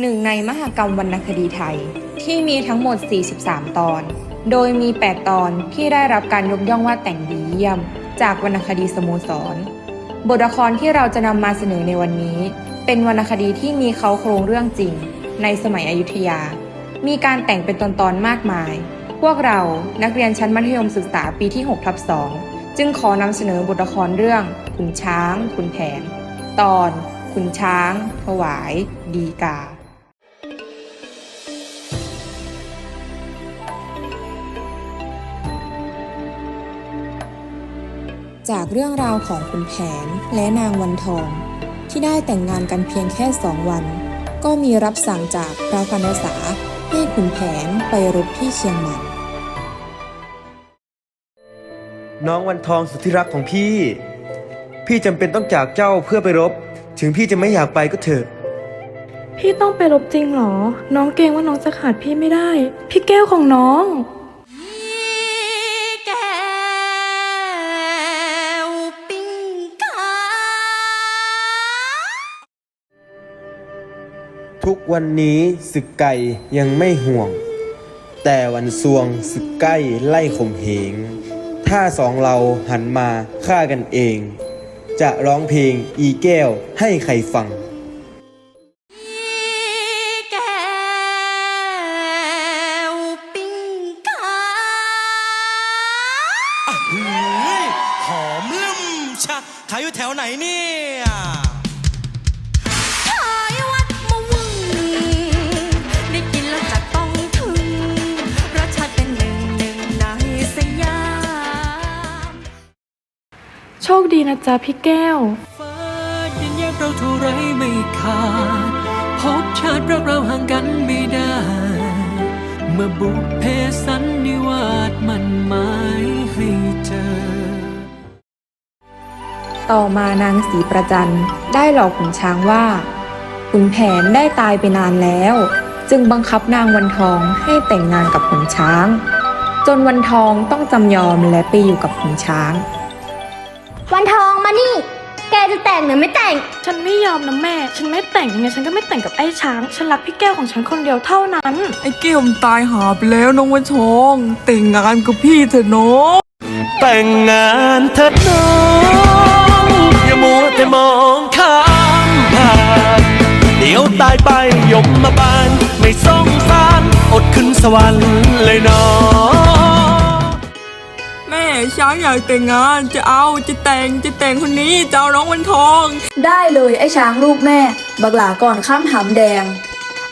หนึ่งในมหกรรมวรรณคดีไทย ที่มีทั้งหมด 43 ตอน โดยมี 8 ตอนที่ได้รับการยกย่องว่าแต่งดีเยี่ยม จากวรรณคดีสโมสร บทละครที่เราจะนำมาเสนอในวันนี้ เป็นวรรณคดีที่มีเขาโครงเรื่องจริง ในสมัยอยุธยา มีการแต่งเป็นตอนๆมากมาย พวกเรานักเรียนชั้นมัธยมศึกษาปีที่6ทับ2จึงขอนำเสนอบทละครเรื่องขุนช้างขุนแผน ตอนขุนช้าง ถวาย ดีกา จากเรื่องราวของขุนแผนและนางวันทอง ที่ได้แต่งงานกันเพียงแค่สองวัน ก็มีรับสั่งจากพระพันษาให้ขุนแผนไปรบที่เชียงใหม่น้องวันทองสุดที่รักของพี่ พี่จำเป็นต้องจากเจ้าเพื่อไปรบ ถึงพี่จะไม่อยากไปก็เถอะ พี่ต้องไปรบจริงเหรอ น้องเกรงว่าน้องจะขาดพี่ไม่ได้ พี่แก้วของน้อง ทุกวันนี้สึกไก่ยังไม่ห่วง แต่วันซวงสึกใกล้ไล่ข่มเหง ถ้าสองเราหันมาฆ่ากันเอง จะร้องเพลงอีแก้วให้ใครฟัง จ๊ะพี่แก้ว ฟ้ายันแยกเราเท่าไรไม่ขาดพบชาติรักเราห่างกันไม่ได้ เมื่อบุพเพสันนิวาสมันหมายให้เจอ ต่อมานางศรีประจันได้หลอกขุนช้างว่า ขุนแผนได้ตายไปนานแล้ว จึงบังคับนางวันทองให้แต่งงานกับขุนช้าง จนวันทองต้องจำยอมและไปอยู่กับขุนช้าง วันทองมานี่ แกจะแต่งหรือไม่แต่ง ฉันไม่ยอมนะแม่ ฉันไม่แต่งยังไงฉันก็ไม่แต่งกับไอ้ช้าง ฉันรักพี่แก้วของฉันคนเดียวเท่านั้น ไอ้เกี้ยวมันตายหาไปแล้วน้องวันทอง แต่งงานกับพี่เถอะเนาะแต่งงานเถิดน้องอย่ามัวแต่มองข้ามผ่านเดี๋ยวตายไปยมมาบานไม่สงสารอดขึ้นสวรรค์เลยเนาะ แม่ช้างอยากแต่งงานจะเอาจะแต่งจะแต่งคนนี้จะเอาน้องวันทอง ได้เลยไอ้ช้างลูกแม่ บักหลาก่อนข้ามหำแดง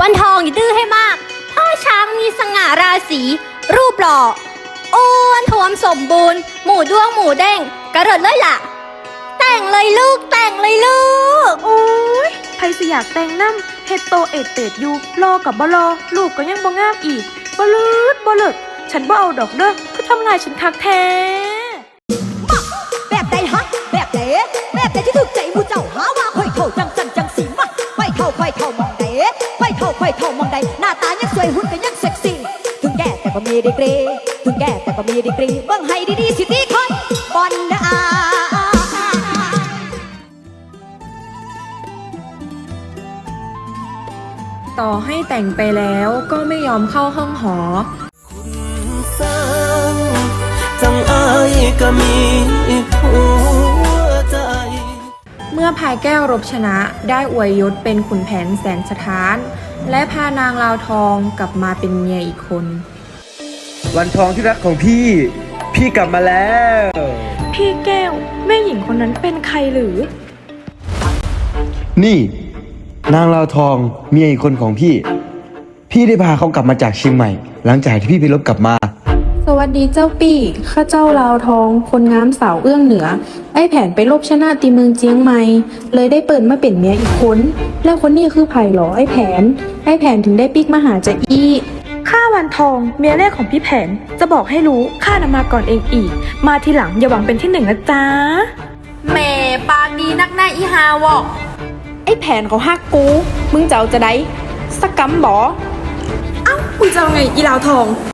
วันทองอย่าดื้อให้มาก พ่อช้างมีสง่าราศีรูปหล่ออ้วนท้วมสมบูรณ์ หมูด้วงหมูเด้งกระเริดเลยล่ะ แต่งเลยลูกแต่งเลยลูก โอ้ยใครสิอยากแต่งน้ำเฮดโตเอดเตดอยูรอกับบรอลูกก็ยังบ่งามอีกบเลิดบเลิดฉันบ่เอาดอกเด้อคือ ทำลายฉันคักแท้แบบใดฮะ แบบไหนแบบไหนที่ถูกใจมูเจ้าหาว่าค่อยเท่าจังสันจังสีมาค่อยเท่าค่อยเท่ามองใดค่อยเท่าค่อยเท่ามองใดหน้าตายังสวยหุ่นก็ยังเซ็กซี่ถึงแก่แต่ก็มีดีกรีถึงแก่แต่ก็มีดีกรีเบิ่งให้ดีๆสิดีคนบอลนะอาต่อให้แต่งไปแล้วก็ไม่ยอมเข้าห้องหอ ก็มีหัวใจ เมื่อพายแก้วรบชนะได้อวยยศเป็นขุนแผนแสนสถาน และพานางลาวทองกลับมาเป็นเมียอีกคน วันทองที่รักของพี่ พี่กลับมาแล้ว พี่แก้วแม่หญิงคนนั้นเป็นใครหรือ นี่ นางลาวทองเมียอีกคนของพี่ พี่ได้พาเขากลับมาจากเชียงใหม่ หลังจากที่พี่ไปรบกลับมา สวัสดีเจ้าปี่ข้าเจ้าลาวทอง คนงามสาวเอื้องเหนือ ไอ้แผนไปลบชนะตีเมืองเจียงใหม่ เลยได้เปิดมาเป็นเมียอีกคน แล้วคนนี้คือไผ่หรอไอ้แผน ไอ้แผนถึงได้ปิกมาหาจะอี้ข้าวันทองเมียแรกของพี่แผน จะบอกให้รู้ข้านำมาก่อนเองอีก มาทีหลังอย่าหวังเป็นที่หนึ่งนะจ๊ะแหม่ปากดีนักหน้าอีฮาวอกไอ้แผนเขาหักกู มึงจะเอาจะได้สักกำบอเอ้ามึงจะเอาไงอีลาวทองความ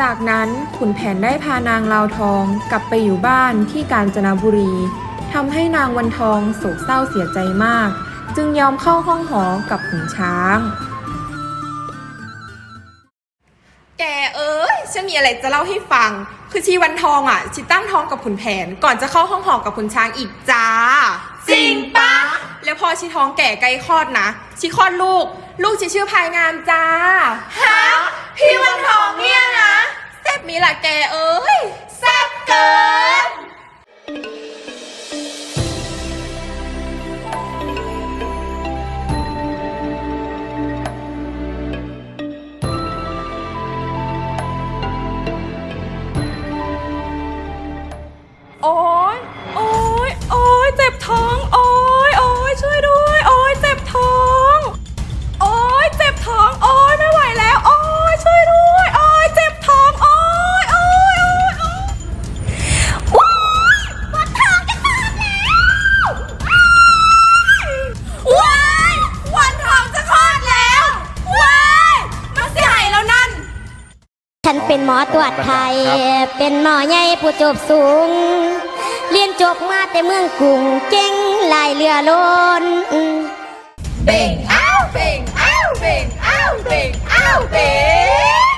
จากนั้นขุนแผนได้พานางลาวทองกลับไปอยู่บ้านที่กาญจนบุรีทำให้นางวันทองโศกเศร้าเสียใจมาก จึงยอมเข้าห้องหอกับขุนช้าง แกเอ้ยฉันมีอะไรจะเล่าให้ฟัง คือชีวันทองอะชีตั้งท้องกับขุนแผนก่อนจะเข้าห้องหอกับขุนช้างอีกจ้าจริงปะแล้วพอชีท้องแก่ใกล้คลอดนะชีคลอดลูก ลูกชีชื่อพายงามจ้าฮะ เป็นหมอใหญ่ผู้จบสูง เรียนจบมาแต่เมืองกรุงเก่งลายเรือโลนเบ่งอ้าวเบ่งอ้าวเบ่งอ้าวเบ่งอ้าวเบ่ง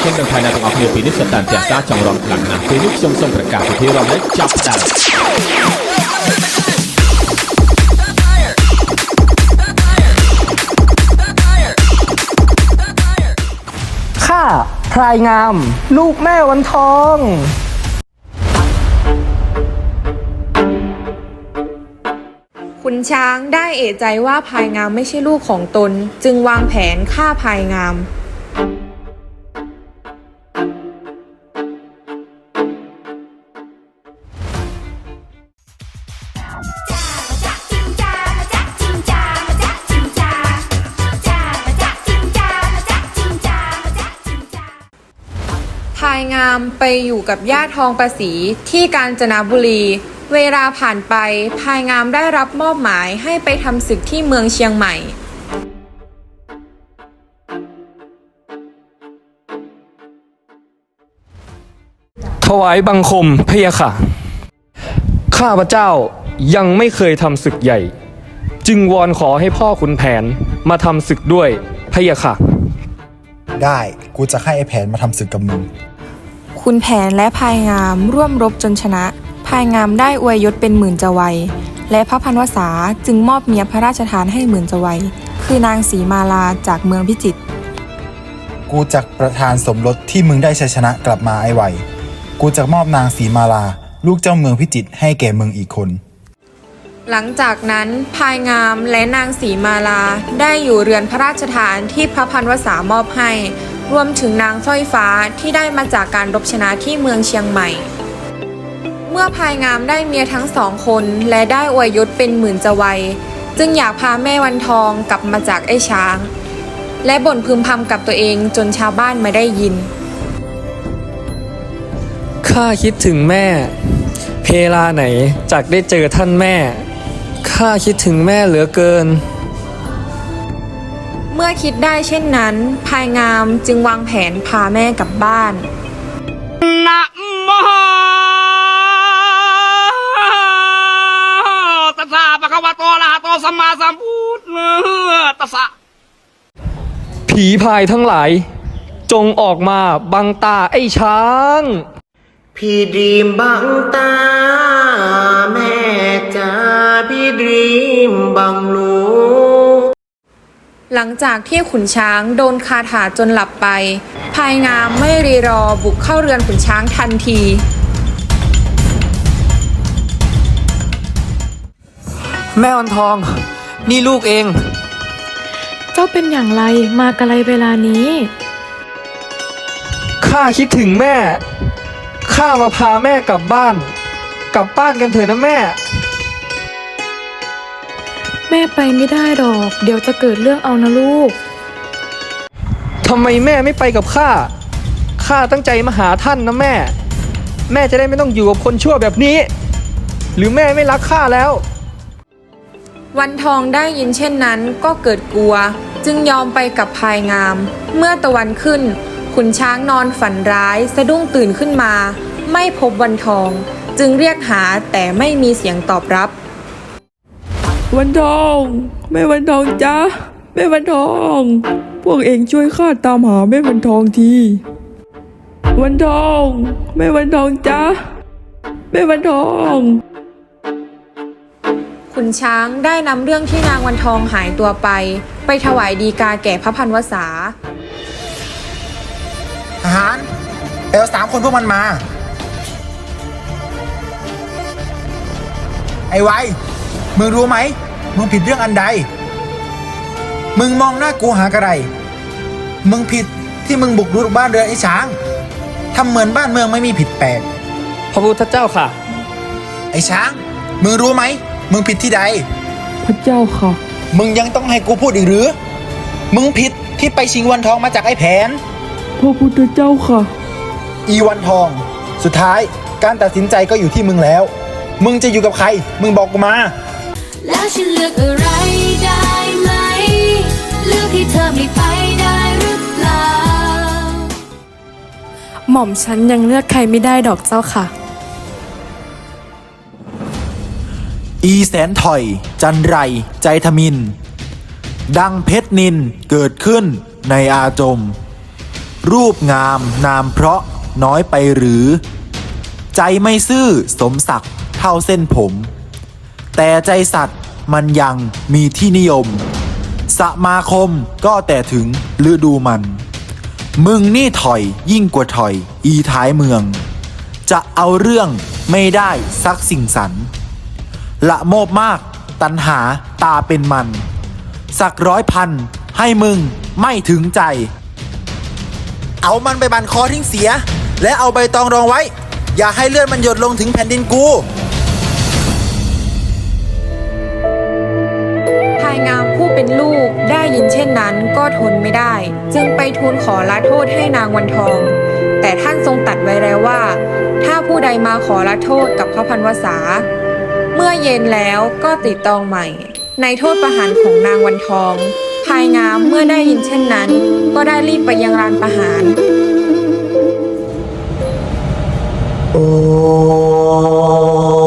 เช่นเดิมภายในตรงออกพีปีนิสตันเตีซ่าจองรองพลังนะคือยุคทรงทรงประกาศที่เราได้จับดั พรายงาม ลูกแม่วันทองคุณช้างได้เอะใจว่าพายงามไม่ใช่ลูกของตน จึงวางแผนฆ่าพายงามายงามไปอยู่กับย่าทองประสีที่กาญจนบุรี เวลาผ่านไปพายงามได้รับมอบหมายให้ไปทำศึกที่เมืองเชียงใหม่ถวายบังคมพะยะค่ะ ข้าพเจ้ายังไม่เคยทำศึกใหญ่ จึงวอนขอให้พ่อขุนแผนมาทำศึกด้วยพะยะค่ะ ได้ กูจะให้ไอ้แผนมาทำศึกกับมึง คุณแผนและพายงามร่วมรบจนชนะ พายงามได้อวยยศเป็นหมื่นจวัย และพระพันวษาจึงมอบเมียพระราชทานให้หมื่นจวัย คือนางสีมาลาจากเมืองพิจิตร กูจะประธานสมรสที่มึงได้ชัยชนะกลับมาไอ้ไวกูจะมอบนางสีมาลา ลูกเจ้าเมืองพิจิตรให้แก่มึงอีกคน หลังจากนั้นพายงามและนางสีมาลาได้อยู่เรือนพระราชทานที่พระพันวษามอบให้ รวมถึงนางสร้อยฟ้าที่ได้มาจากการรบชนะที่เมืองเชียงใหม่ เมื่อพายงามได้เมียทั้งสองคนและได้อวยยศเป็นหมื่นจวัย จึงอยากพาแม่วันทองกลับมาจากไอ้ช้าง และบ่นพึมพำกับตัวเองจนชาวบ้านมาได้ยิน ข้าคิดถึงแม่ เพลาไหนจากได้เจอท่านแม่ ข้าคิดถึงแม่เหลือเกิน เมื่อคิดได้เช่นนั้นพายงามจึงวางแผนพาแม่กลับบ้าน นะโมตัสสะปะคะวะโตอะระหะโตสัมมาสัมพุทธัสสะผีพายทั้งหลาย จงออกมาบังตาไอ้ช้าง พี่ดีมบังตา แม่จ้าพี่ดีมบังลูก หลังจากที่ขุนช้างโดนคาถาจนหลับไปพายงามไม่รีรอบุกเข้าเรือนขุนช้างทันที แม่วันทอง นี่ลูกเอง เจ้าเป็นอย่างไรมากะไรเวลานี้ ข้าคิดถึงแม่ ข้ามาพาแม่กลับบ้าน กลับบ้านกันเถอะนะแม่แม่ไปไม่ได้หรอก เดี๋ยวจะเกิดเรื่องเอานะลูก ทำไมแม่ไม่ไปกับข้า ข้าตั้งใจมาหาท่านนะแม่ แม่จะได้ไม่ต้องอยู่กับคนชั่วแบบนี้ หรือแม่ไม่รักข้าแล้ว วันทองได้ยินเช่นนั้นก็เกิดกลัว จึงยอมไปกับพายงาม เมื่อตะวันขึ้น ขุนช้างนอนฝันร้ายสะดุ้งตื่นขึ้นมา ไม่พบวันทอง จึงเรียกหาแต่ไม่มีเสียงตอบรับ วันทองแม่วันทองจ้าแม่วันทอง พวกเองช่วยข้าตามหาแม่วันทองที วันทองแม่วันทองจ้าแม่วันทองขุนช้างได้นำเรื่องที่นางวันทองหายตัวไป ไปถวายดีกาแก่พระพันวษาทหารไปเอาสามคนพวกมันมา ไอ้ไว มึงรู้ไหม มึงผิดเรื่องอันใด มึงมองหน้ากูหากระไร มึงผิดที่มึงบุกรุกบ้านเรือนไอ้ช้าง ทำเหมือนบ้านเมืองไม่มีผิดแปลก พระพุทธเจ้าค่ะ ไอ้ช้าง มึงรู้ไหม มึงผิดที่ใด พระเจ้าค่ะ มึงยังต้องให้กูพูดอีกหรือ มึงผิดที่ไปชิงวันทองมาจากไอ้แผน พระพุทธเจ้าค่ะ อีวันทอง สุดท้ายการตัดสินใจก็อยู่ที่มึงแล้ว มึงจะอยู่กับใคร มึงบอกกูมา แล้วฉันเลือกอะไรได้ไหม เลือกให้เธอไม่ไปได้หรือเปล่า หม่อมฉันยังเลือกใครไม่ได้ดอกเจ้าค่ะ อีแสนถอย จันไร ใจทมิน ดังเพชรนินเกิดขึ้นในอาจม รูปงามนามเพราะน้อยไปหรือ ใจไม่ซื่อสมศักดิ์เท่าเส้นผม แต่ใจสัตว์มันยังมีที่นิยม สมาคมก็แต่ถึงฤดูมัน มึงนี่ถอยยิ่งกว่าถอย อีท้ายเมือง จะเอาเรื่องไม่ได้สักสิ่งสัน ละโมบมากตันหาตาเป็นมัน สักร้อยพันให้มึงไม่ถึงใจ เอามันไปบันคอทิ้งเสีย และเอาใบตองรองไว้ อย่าให้เลือดมันหยดลงถึงแผ่นดินกูายงามผู้เป็นลูกได้ยินเช่นนั้นก็ทนไม่ได้ จึงไปทูลขอละโทษให้นางวันทอง แต่ท่านทรงตัดไว้แล้วว่า ถ้าผู้ใดมาขอละโทษกับพระพันวษา เมื่อเย็นแล้วก็ติดตองใหม่ ในโทษประหารของนางวันทองพายงามเมื่อได้ยินเช่นนั้น ก็ได้รีบไปยังลานประหารใค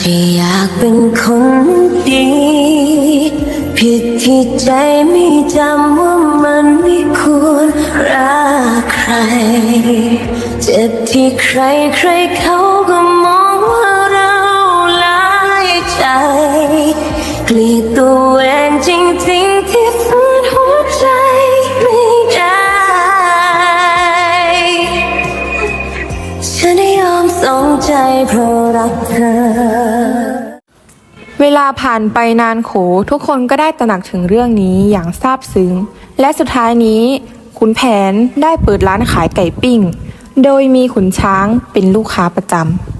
จะอยากเป็นคนดี ผิดที่ใจไม่จำว่ามันไม่ควรรักใคร เจ็บที่ใครใครเขาก็มองว่าเราลายใจ เกลียดตัว เวลาผ่านไปนานโขทุกคนก็ได้ตระหนักถึงเรื่องนี้อย่างซาบซึ้ง และสุดท้ายนี้ขุนแผนได้เปิดร้านขายไก่ปิ้ง โดยมีขุนช้างเป็นลูกค้าประจำ